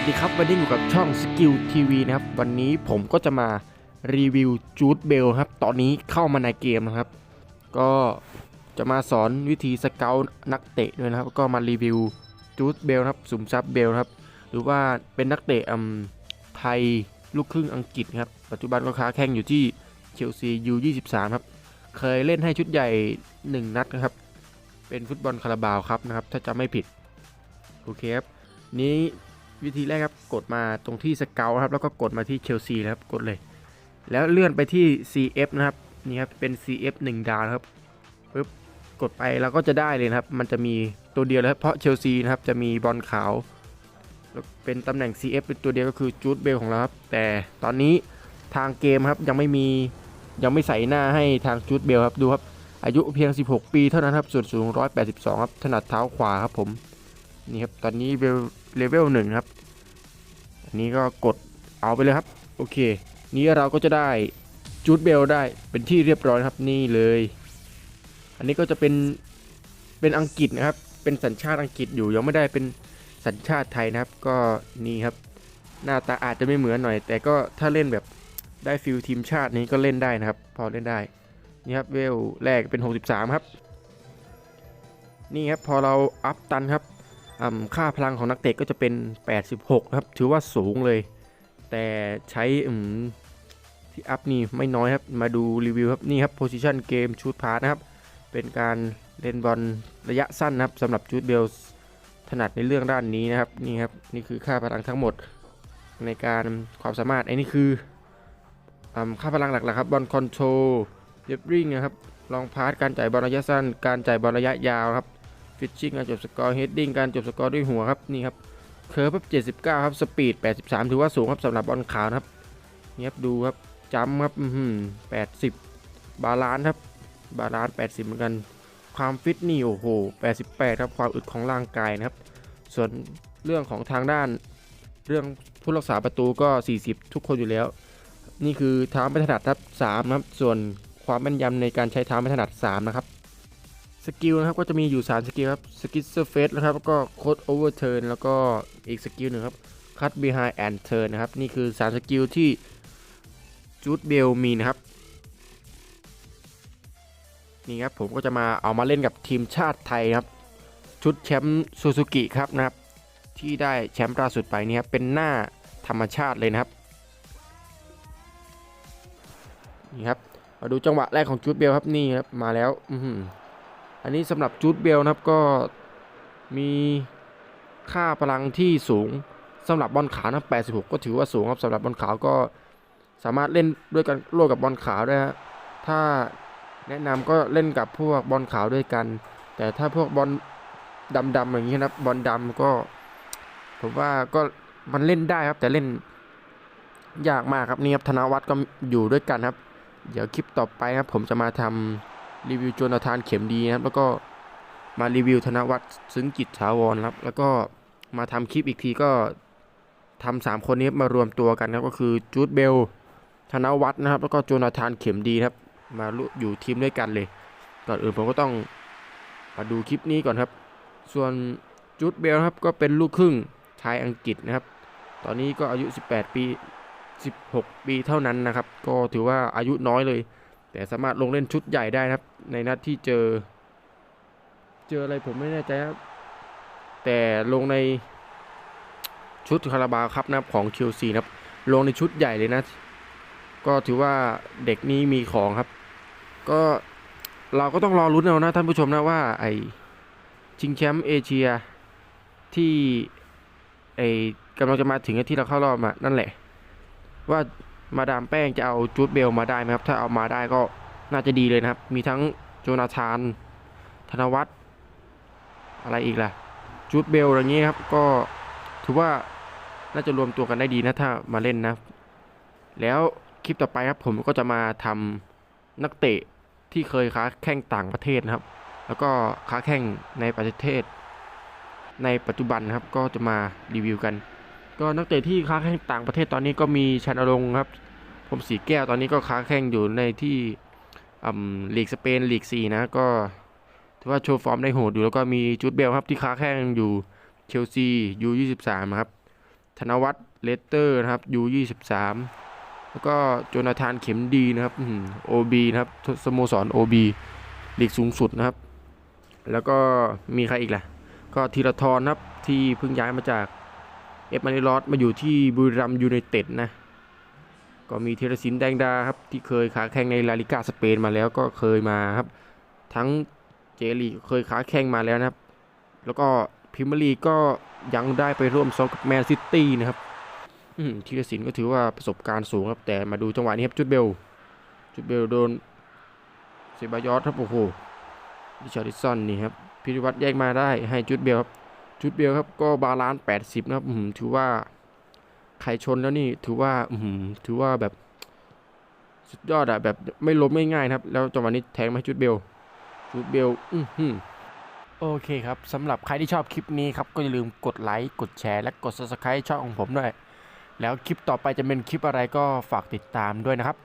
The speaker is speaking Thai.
สดีครับ วันนี้อยู่กับช่องสกิลทีวีนะครับ วันนี้ผมก็จะมารีวิวจูดเบลครับ ตอนนี้เข้ามาในเกมนะครับ ก็จะมาสอนวิธีสเกลนักเตะด้วยนะครับ ก็มารีวิวจูดเบลครับ สุ่มซับเบลครับ หรือว่าเป็นนักเตะอืมไทยลูกครึ่งอังกฤษครับ ปัจจุบันก็ค้าแข่งอยู่ที่เชลซียู23ครับ เคยเล่นให้ชุดใหญ่ 1 นัดนะครับ เป็นฟุตบอลคาราบาวครับนะครับ ถ้าจำไม่ผิด โอเคครับ นี้ วิธีแรกครับกดมาตรงที่สเกลครับแล้วก็กดมาที่เชลซีครับกดเลย แล้วเลื่อนไปที่ CF นะครับนี่ครับเป็น CF 1 ดาวครับปึ๊บกดไปแล้วก็จะได้เลยนะครับ มันจะมีตัวเดียวแล้วครับเพราะเชลซีนะครับจะมีบอลขาวแล้วเป็นตำแหน่ง CF เป็นตัวเดียวก็คือจูดเบลของเราครับแต่ตอนนี้ทางเกมครับยังไม่มียังไม่ใส่หน้าให้ทางจูดเบลครับดูครับอายุเพียง 16 ปีเท่านั้นครับส่วนสูง 182 ครับถนัดเท้าขวาครับผม นี่ครับตอนนี้เลเวลหนึ่งครับ อันนี้ก็กดเอาไปเลยครับ โอเค นี้เราก็จะได้จูดเบลได้เป็นที่เรียบร้อยครับนี่เลย อันนี้ก็จะเป็นเป็นอังกฤษนะครับ เป็นสัญชาติอังกฤษอยู่ยังไม่ได้เป็นสัญชาติไทยนะครับ ก็นี่ครับ หน้าตาอาจจะไม่เหมือนหน่อย แต่ก็ถ้าเล่นแบบได้ฟิลทีมชาตินี้ก็เล่นได้นะครับ พอเล่นได้นี่ครับเวลแรกเป็น 63 ครับ นี่ครับพอเราอัพตันครับ ค่าพลังของนักเตะก็จะเป็น 86 นะครับ ถือว่าสูงเลย แต่ใช้ที่อัพนี่ไม่น้อยครับ มาดูรีวิวครับนี่ครับ position game shoot pass นะครับ เป็นการเล่นบอลระยะสั้นนะครับสำหรับจูดเบลถนัดในเรื่องด้านนี้นะครับนี่ครับนี่คือค่าพลังทั้งหมดในการความสามารถไอ้นี่คืออค่าพลังหลักๆครับบอลคอนโทรลเดบริงนะครับลองพาสการจ่ายบอลระยะสั้น การจ่ายบอลระยะยาวครับ ฟิชชิ่งการจบสกอร์เฮดดิ้งการจบสกอร์ด้วยหัวครับนี่ครับเคอร์ฟ79ครับสปีด83ถือว่าสูงครับสำหรับบอลขาวนะครับนี่ครับดูครับจัมครับ80บาลานครับบาลานซ์80เหมือนกัน ความฟิตนี่โอ้โห88ครับความอึดของร่างกายนะครับ ส่วนเรื่องของทางด้านเรื่องผู้รักษาประตูก็ 40 ทุกคนอยู่แล้ว นี่คือเท้าไม่ถนัดครับ3ครับ ส่วนความแม่นยำในการใช้เท้าไม่ถนัด3นะครับ สกิลนะครับก็จะมีอยู่ 3 สกิลครับสกิลเซอร์เฟสนะครับแล้วก็โคดโอเวอร์เทิร์นแล้วก็อีกสกิลหนึ่งครับคัตบีไฮแอนเทิร์นนะครับ นี่คือ 3 สกิลที่จูดเบลมีนะครับ นี่ครับผมก็จะมาเอามาเล่นกับทีมชาติไทยครับ ชุดแชมป์ซูซูกิครับนะครับ ที่ได้แชมป์ล่าสุดไปนี่ครับเป็นหน้าธรรมชาติเลยนะครับ นี่ครับมาดูจังหวะแรกของจูดเบลครับนี่ครับมาแล้ว อื อันนี้สำหรับจูดเบลนะครับก็มีค่าพลังที่สูงสำหรับบอลขาวนะ86 ก็ถือว่าสูงครับสำหรับบอลขาวก็สามารถเล่นด้วยกันร่วมกับบอลขาวได้ฮะถ้าแนะนำก็เล่นกับพวกบอลขาวด้วยกัน แต่ถ้าพวกบอลดำๆอย่างนี้นะบบอลดำก็ผมว่าก็มันเล่นได้ครับแต่เล่นยากมากครับนี่ครับธนวัฒน์ก็อยู่ด้วยกันครับ เดี๋ยวคลิปต่อไปครับผมจะมาทำ รีวิวโจนาธานเข็มดีนะครับแล้วก็มารีวิวธนวัฒน์ซึ้งจิตถาวรครับ แล้วก็มาทำคลิปอีกทีก็ทำสามคนนี้มารวมตัวกันครับก็คือจูดเบลธนวัฒน์นะครับ แล้วก็โจนาธานเข็มดีครับ มาอยู่ทีมด้วยกันเลยก่อนอื่นผมก็ต้องมาดูคลิปนี้ก่อนครับ ส่วนจูดเบลครับก็เป็นลูกครึ่งไทยอังกฤษนะครับ ตอนนี้ก็อายุ 18 ปี 16 ปีเท่านั้นนะครับ ก็ถือว่าอายุน้อยเลย แต่สามารถลงเล่นชุดใหญ่ได้นะครับ ในนัดที่เจอ เจออะไรผมไม่แน่ใจครับ แต่ลงในชุดคาราบาวครับนะครับของเชลซีนะครับ ลงในชุดใหญ่เลยนะ ก็ถือว่าเด็กนี้มีของครับ ก็เราก็ต้องรอรุ้นเอานะท่านผู้ชมนะว่าไอชิงแชมป์เอเชียที่ไอกำลังจะมาถึงที่เราเข้ารอบมานั่นแหละ ว่า มาดามแป้งจะเอาจูดเบลมาได้ไหมครับ ถ้าเอามาได้ก็น่าจะดีเลยนะครับ มีทั้งโจนาธาน ธนวัฒน์อะไรอีกล่ะจูดเบลอะไรเงี้ยครับ ก็ถือว่าน่าจะรวมตัวกันได้ดีนะถ้ามาเล่นนะ แล้วคลิปต่อไปครับผมก็จะมาทำนักเตะที่เคยค้าแข่งต่างประเทศนะครับ แล้วก็ค้าแข่งในประเทศ ในปัจจุบันนะครับก็จะมารีวิวกัน ก็นักเตะที่ค้าแข่งต่างประเทศตอนนี้ก็มีชันอรงครับ ผมสีแก้วตอนนี้ก็ค้าแข่งอยู่ในที่ลีกสเปนลีก4นะก็ถือว่าโชว์ฟอร์มได้โหดอยู่แล้วก็มีจูดเบลครับที่ค้าแข่งอยู่เชลซียู23ครับธนวัฒน์เลสเตอร์นะครับยูยี่สิบสามแล้วก็โจนาธานเข็มดีนะครับโอบีนะครับสโมสรโอบีลีกสูงสุดนะครับ แล้วก็มีใครอีกล่ะ ก็ธีรทรนะครับที่เพิ่งย้ายมาจาก เอฟมาริลอสมาอยู่ที่บุรีรัมยูไนเต็ดนะ ก็มีธีรศิลป์แดงดาครับ ที่เคยขาแข่งในลาลิกาสเปนมาแล้วก็เคยมาครับ ทั้งเจลีเคยขาแข่งมาแล้วนะครับ แล้วก็พรีเมียร์ลีก็ยังได้ไปร่วมซ้อมกับแมนซิตี้นะครับอืมธีรศิลป์ก็ถือว่าประสบการณ์สูงครับ แต่มาดูจังหวะนี้ครับจุดเบล จุดเบลโดนเซบายอสครับโอ้โหดิชาริสันนี่ครับพิริวัตรแยกมาได้ให้จุดเบลครับ จุดเบลครับก็บาลานซ์80นะครับถือว่าใครชนแล้วนี่ถือว่าอืถือว่าแบบสุดยอดอะแบบไม่ล้มง่ายๆนะครับ แล้วจังหวะนี้แทงมาให้จุดเบลจุดเบลอือหือโอเคครับสำหรับใครที่ชอบคลิปนี้ครับ ก็อย่าลืมกดไลค์กดแชร์และกด subscribe ช่องของผมด้วย แล้วคลิปต่อไปจะเป็นคลิปอะไรก็ฝากติดตามด้วยนะครับ